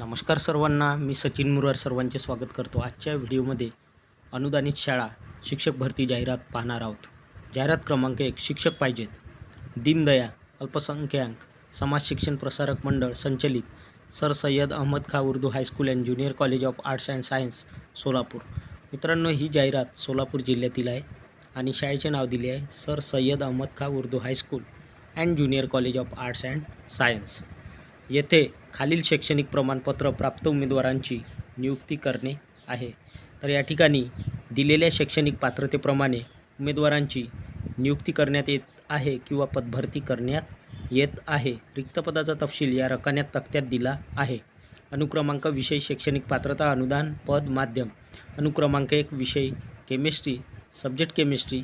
नमस्कार सर्वांना मी सचिन मुरार सर्वांचे स्वागत करतो आजच्या व्हिडिओमध्ये. अनुदानित शाळा शिक्षक भरती जाहिरात पाहणार आहोत. जाहिरात क्रमांक एक शिक्षक पाहिजेत. दीनदया अल्पसंख्याक समाज शिक्षण प्रसारक मंडळ संचलित sir Syed Ahmad Khan Urdu high school and junior college of arts and science Solapur. मित्रांनो ही जाहिरात सोलापूर जिल्ह्यातील आहे आणि शाळेचे नाव दिले आहे sir Syed Ahmad Khan Urdu high school and junior college of arts and science. येथे खालील शैक्षणिक प्रमाणपत्र प्राप्त उमेदवारांची नियुक्ती करणे आहे. तर या ठिकाणी दिलेल्या शैक्षणिक पात्रतेप्रमाणे उमेदवारांची नियुक्ती करण्यात येत आहे किंवा पदभरती करण्यात येत आहे. रिक्त पदाचा तपशील या रकान्यात तक्त्यात दिला आहे. अनुक्रमांक विषय शैक्षणिक पात्रता अनुदान पद माध्यम. अनुक्रमांक एक विषय केमिस्ट्री सब्जेक्ट केमिस्ट्री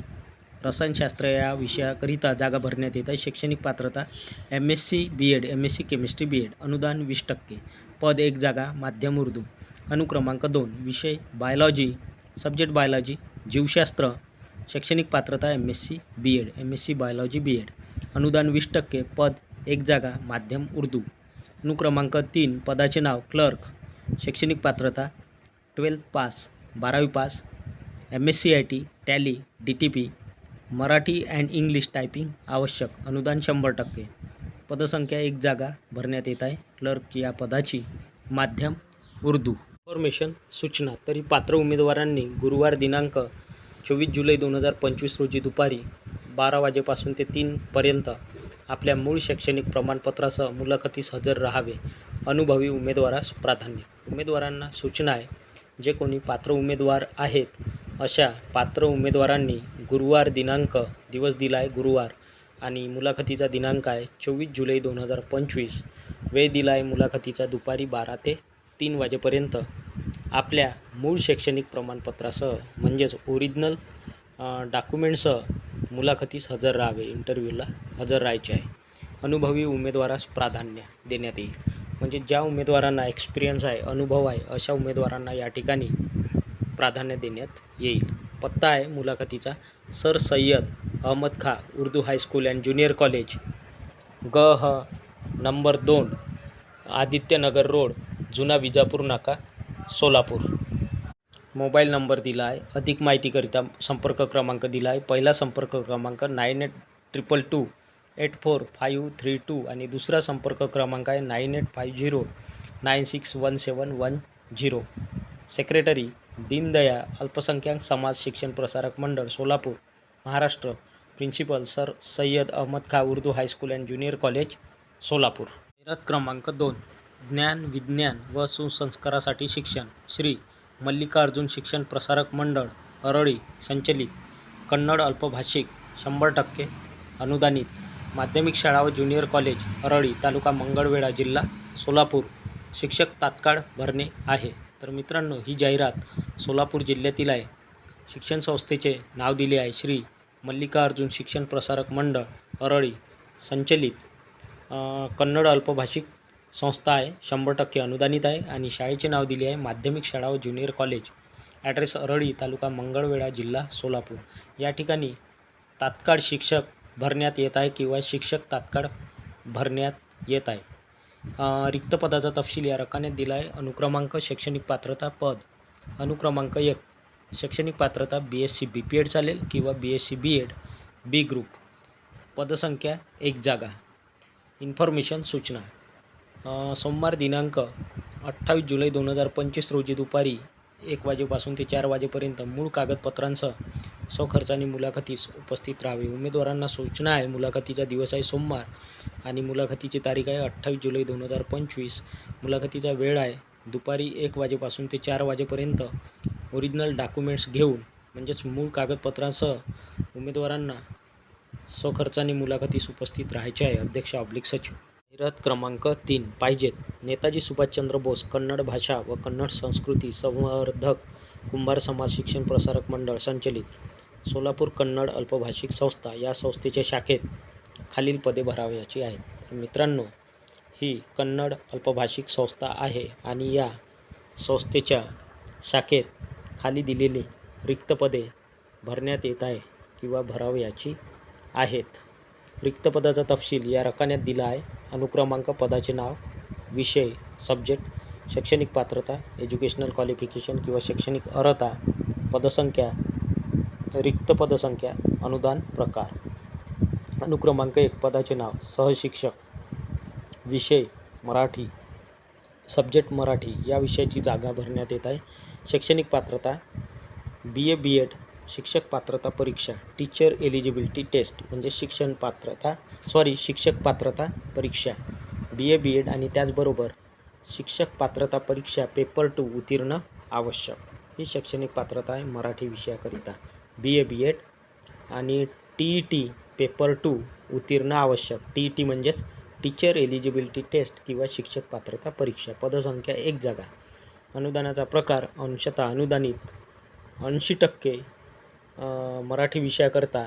रसायनशास्त्र या विषयाकरिता जागा भरण्यात येत आहे. शैक्षणिक पात्रता M S C B Ed M S C chemistry B Ed अनुदान वीस टक्के. पद एक जागा माध्यम उर्दू. अनुक्रमांक दोन विषय बायोलॉजी. सब्जेक्ट बायोलॉजी जीवशास्त्र. शैक्षणिक पात्रता M S C B Ed M S C biology B Ed अनुदान वीस टक्के पद एक जागा माध्यम उर्दू. अनुक्रमांक तीन पदाचे नाव क्लर्क. शैक्षणिक पात्रता ट्वेल्थ पास बारावी pass. M S C I T Tally D T P. Marathi and English typing आवश्यक. अनुदान शंभर टक्के. पदसंख्या एक जागा भरण्यात येत आहे. क्लर्क या पदाची माध्यम उर्दू. इन्फॉर्मेशन सूचना. तरी पात्र उमेदवारांनी गुरुवार दिनांक चोवीस जुलै दोन हजार पंचवीस रोजी दुपारी बारा वाजेपासून ते तीनपर्यंत आपल्या मूळ शैक्षणिक प्रमाणपत्रासह मुलाखतीस हजर राहावे. अनुभवी उमेदवारास प्राधान्य. उमेदवारांना सूचना आहे. जे कोणी पात्र उमेदवार आहेत अशा पात्र उमेदवारांनी गुरुवार दिनांक दिवस दिला आहे गुरुवार आणि मुलाखतीचा दिनांक आहे चोवीस जुलै दोन हजार पंचवीस. वेळ दिला आहे मुलाखतीचा दुपारी बारा ते तीन वाजेपर्यंत. आपल्या मूळ शैक्षणिक प्रमाणपत्रासह म्हणजेच ओरिजिनल डॉक्युमेंटसह मुलाखतीस हजर राहावे. इंटरव्ह्यूला हजर राहायचे आहे. अनुभवी उमेदवारास प्राधान्य देण्यात येईल. म्हणजे ज्या उमेदवारांना एक्सपिरियन्स आहे अनुभव आहे अशा उमेदवारांना या ठिकाणी प्राधान्य देण्यात येईल. पत्ता आहे मुलाखतीचा. Sir Syed Ahmad Khan Urdu high school and junior college. ग ह नंबर दोन आदित्यनगर रोड जुना विजापूर नाका सोलापूर. मोबाईल नंबर दिला आहे. अधिक माहितीकरिता संपर्क क्रमांक दिला आहे. पहिला संपर्क क्रमांक nine eight triple two eight four five three two आणि दुसरा संपर्क क्रमांक आहे nine eight five zero nine six one seven one zero. Secretary दीनदया अल्पसंख्याक समाज शिक्षण प्रसारक मंडळ Solapur. Maharashtra. Principal sir Syed Ahmad Khan Urdu high school and junior college Solapur. जाहिरात क्रमांक दोन. ज्ञान विज्ञान व सुसंस्कारासाठी शिक्षण. श्री मल्लिकार्जुन शिक्षण प्रसारक मंडळ अरळी संचलित. कन्नड अल्पभाषिक शंभर टक्के अनुदानित. माध्यमिक शाळा व ज्युनियर कॉलेज अरळी तालुका मंगळवेढा जिल्हा सोलापूर. शिक्षक तात्काळ भरणे आहे. तर मित्रांनो ही जाहिरात सोलापूर जिल्ह्यातील आहे. शिक्षण संस्थेचे नाव दिले आहे श्री मल्लिकार्जुन शिक्षण प्रसारक मंडळ अरळी संचलित कन्नड अल्पभाषिक संस्था आहे शंभर टक्के अनुदानित आहे आणि शाळेचे नाव दिले आहे माध्यमिक शाळा व ज्युनियर कॉलेज. ॲड्रेस अरळी तालुका मंगळवेढा जिल्हा सोलापूर. या ठिकाणी तात्काळ शिक्षक भरण्यात येत आहे किंवा शिक्षक तात्काळ भरण्यात येत आहे. रिक्त पदाचा तपशील या रकान्यात दिला आहे अनुक्रमांक शैक्षणिक पात्रता पद. अनुक्रमांक एक. शैक्षणिक पात्रता B S C B P Ed चालेल किंवा B S C B Ed B group पदसंख्या एक जागा. इन्फॉर्मेशन सूचना. सोमवार दिनांक अठ्ठावीस जुलै दोन हजार पंचवीस रोजी दुपारी एक वाजेपासून ते चार वाजेपर्यंत मूळ कागदपत्रांसह स्वखर्चाने मुलाखतीस उपस्थित राहावे. उमेदवारांना सूचना आहे मुलाखतीचा दिवस आहे सोमवार आणि मुलाखतीची तारीख आहे अठ्ठावीस जुलै दोन हजार पंचवीस. मुलाखतीचा वेळ आहे दुपारी एक वाजेपासून ते चार वाजेपर्यंत. ओरिजिनल डॉक्युमेंट्स घेऊन म्हणजेच मूळ कागदपत्रांसह उमेदवारांना स्वखर्चाने मुलाखतीस उपस्थित राहायचे आहे. अध्यक्ष ऑब्लिक सचिव. जाहिरात क्रमांक तीन पाहिजेत. नेताजी सुभाषचंद्र बोस कन्नड भाषा व कन्नड संस्कृती संवर्धक कुंभार समाज शिक्षण प्रसारक मंडळ संचलित. सोलापूर कन्नड अल्पभाषिक संस्था या संस्थेच्या शाखेत खालील पदे भरावयाची आहेत. मित्रांनो ही कन्नड अल्पभाषिक संस्था आहे आणि या संस्थेच्या शाखेत खाली दिलेली रिक्त पदे भरण्यात येत आहे किंवा भरावयाची आहेत. रिक्त पदाचा तपशील या रकान्यात दिला आहे. अनुक्रमांक पदाचे नाव विषय सब्जेक्ट शैक्षणिक पात्रता एज्युकेशनल क्वालिफिकेशन किंवा शैक्षणिक अर्हता पदसंख्या रिक्त पदसंख्या अनुदान प्रकार. अनुक्रमांक एक पदाचे नाव सहशिक्षक विषय मराठी सब्जेक्ट मराठी. या विषयाची जागा भरण्यात येत आहे. शैक्षणिक पात्रता बी ए बी एड शिक्षक पात्रता परीक्षा टीचर एलिजिबिलिटी टेस्ट म्हणजे शिक्षण पात्रता सॉरी शिक्षक पात्रता परीक्षा बी ए बी एड आणि त्याचबरोबर शिक्षक पात्रता परीक्षा पेपर टू उत्तीर्ण आवश्यक. ही शैक्षणिक पात्रता आहे मराठी विषयाकरिता. बी ए बी एड आणि T E T paper two उत्तीर्ण आवश्यक. टी ई टी म्हणजेच टीचर एलिजिबिलिटी टेस्ट किंवा शिक्षक पात्रता परीक्षा. पदसंख्या एक जागा. अनुदानाचा प्रकार अंशतः अनुदानित ऐंशी टक्के मराठी विषयाकरता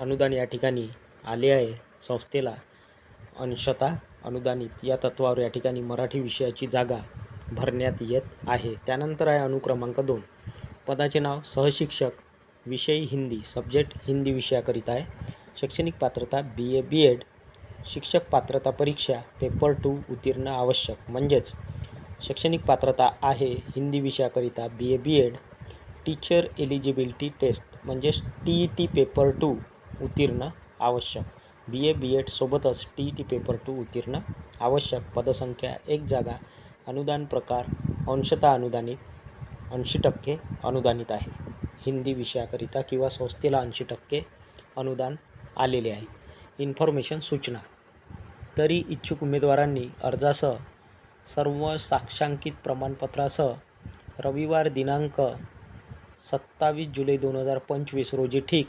अनुदान या ठिकाणी आले आहे संस्थेला. अंशतः अनुदानित या तत्वावर या ठिकाणी मराठी विषयाची जागा भरण्यात येत आहे. त्यानंतर आहे अनुक्रमांक दोन. पदाचे नाव सहशिक्षक विषय हिंदी सब्जेक्ट हिंदी विषयाकरिता आहे. शैक्षणिक पात्रता बी ए बी एड शिक्षक पात्रता परीक्षा पेपर टू उत्तीर्ण आवश्यक. म्हणजेच शैक्षणिक पात्रता आहे Hindi विषयाकरिता B A B Ed teacher eligibility test. म्हणजेच T E T paper two उत्तीर्ण आवश्यक. B A B एडसोबतच T E T paper two उत्तीर्ण आवश्यक. पदसंख्या एक जागा अनुदान प्रकार अंशतः अनुदानित ऐंशी टक्के अनुदानित आहे. हिंदी विषयाकरिता किंवा संस्थेला ऐंशी टक्के अनुदान आलेले आहे. इन्फॉर्मेशन सूचना. तरी इच्छुक उमेदवारांनी अर्जासह सर्व साक्षांकित प्रमाणपत्रासह रविवार दिनांक सत्तावीस जुलै दोन हजार पंचवीस रोजी ठीक.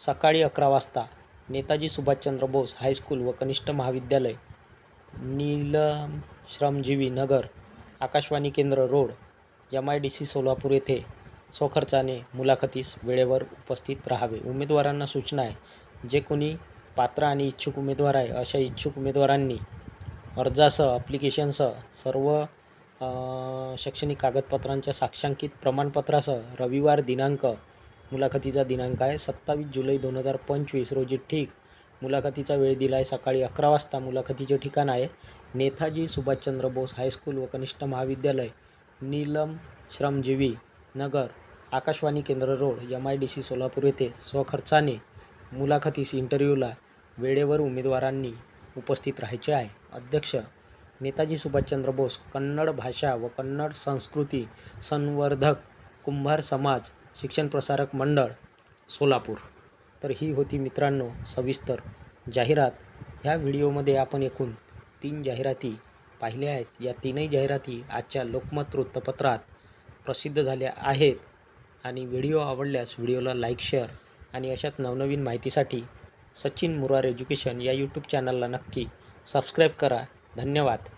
सकाळी अकरा वाजता नेताजी सुभाषचंद्र बोस हायस्कूल व कनिष्ठ महाविद्यालय नीलम श्रमजीवी नगर आकाशवाणी केंद्र road M I D C Solapur येथे स्वखर्चाने मुलाखतीस वेळेवर उपस्थित राहावे. उमेदवारांना सूचना आहे जे कोणी पात्र आणि इच्छुक उमेदवार आहे अशा इच्छुक उमेदवारांनी अर्जासह ॲप्लिकेशनसह सर्व शैक्षणिक कागदपत्रांच्या साक्षांकित प्रमाणपत्रासह रविवार दिनांक मुलाखतीचा दिनांक आहे. सत्तावीस जुलै दोन हजार पंचवीस रोजी ठीक. मुलाखतीचा वेळ दिला आहे सकाळी अकरा वाजता. मुलाखतीचे ठिकाण आहे नेताजी सुभाषचंद्र बोस हायस्कूल व कनिष्ठ महाविद्यालय नीलम श्रमजीवी नगर आकाशवाणी केंद्र road M I D C Solapur येथे स्वखर्चाने मुलाखतीस इंटरव्ह्यूला वेळेवर उमेदवारांनी उपस्थित राहायचे आहे. अध्यक्ष नेताजी सुभाषचंद्र बोस कन्नड भाषा व कन्नड संस्कृती संवर्धक कुंभार समाज शिक्षण प्रसारक मंडळ सोलापूर. तर ही होती मित्रांनो सविस्तर जाहिरात. ह्या व्हिडिओमध्ये आपण एकूण तीन जाहिराती पाहिल्या आहेत. या तीनही जाहिराती आजच्या लोकमत वृत्तपत्रात प्रसिद्ध झाल्या आहेत. आणि व्हिडिओ आवडल्यास व्हिडिओला लाईक शेअर आणि अशाच नवनवीन माहितीसाठी सचिन मुरार एज्युकेशन या यूट्यूब चॅनलला नक्की सबस्क्राईब करा. धन्यवाद.